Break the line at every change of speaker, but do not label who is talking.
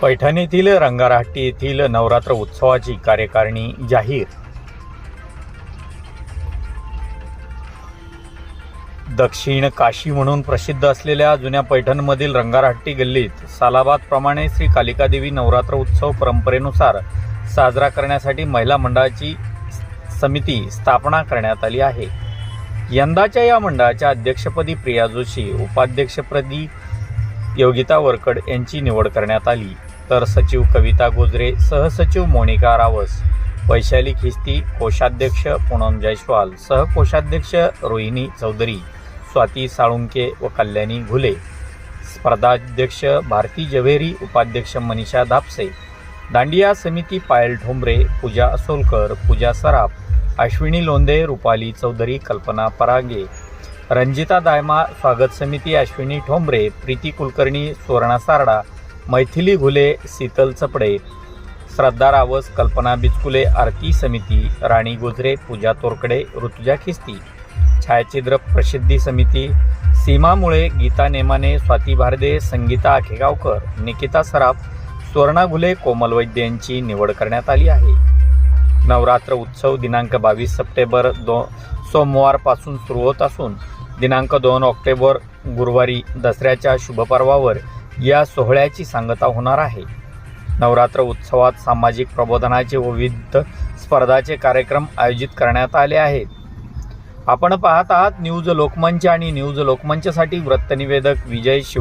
पैठणीतील रंगारहट्टी येथील नवरात्र उत्सवाची कार्यकारिणी जाहीर. दक्षिण काशी म्हणून प्रसिद्ध असलेल्या जुन्या पैठणमधील रंगारहट्टी गल्लीत सालाबादप्रमाणे श्री कालिकादेवी नवरात्र उत्सव परंपरेनुसार साजरा करण्यासाठी महिला मंडळाची समिती स्थापना करण्यात आली आहे. यंदाच्या या मंडळाच्या अध्यक्षपदी प्रिया जोशी उपाध्यक्षपदी योगिता वरकड यांची निवड करण्यात आली. तर सचिव कविता गोजरे सहसचिव मोनिका रावस वैशाली खिस्ती कोषाध्यक्ष पूनम जयस्वाल सहकोषाध्यक्ष रोहिणी चौधरी स्वाती साळुंके व कल्याणी घुले स्पर्धाध्यक्ष भारती जव्हेरी उपाध्यक्ष मनीषा धापसे दांडिया समिती पायल ठोंबरे पूजा असोलकर पूजा सराफ अश्विनी लोंदे रुपाली चौधरी कल्पना परागे रंजिता दायमा स्वागत समिती अश्विनी ठोंबरे प्रीती कुलकर्णी सुवर्णा सारडा मैथिली घुले शीतल चपडे श्रद्धा रावस कल्पना बिचकुले आरती समिती राणी गुजरे पूजा तोरकडे ऋतुजा खिस्ती छायाचित्र प्रसिद्धी समिती सीमामुळे गीता नेमाने स्वाती भारदे संगीता आखेगावकर निकिता सराफ सुवर्णा घुले कोमल वैद्य यांची निवड करण्यात आली आहे. नवरात्र उत्सव दिनांक बावीस सप्टेंबर दो सोमवारपासून सुरू होत असून दिनांक दोन ऑक्टोबर गुरुवारी दसऱ्याच्या शुभपर्वावर या सोहळ्याची सांगता होणार आहे. नवरात्र उत्सवात सामाजिक प्रबोधनाचे व विविध स्पर्धाचे कार्यक्रम आयोजित करण्यात आले आहेत. आपण पाहत आहात न्यूज लोकमंच आणि न्यूज लोकमंचसाठी वृत्तनिवेदक विजय शिव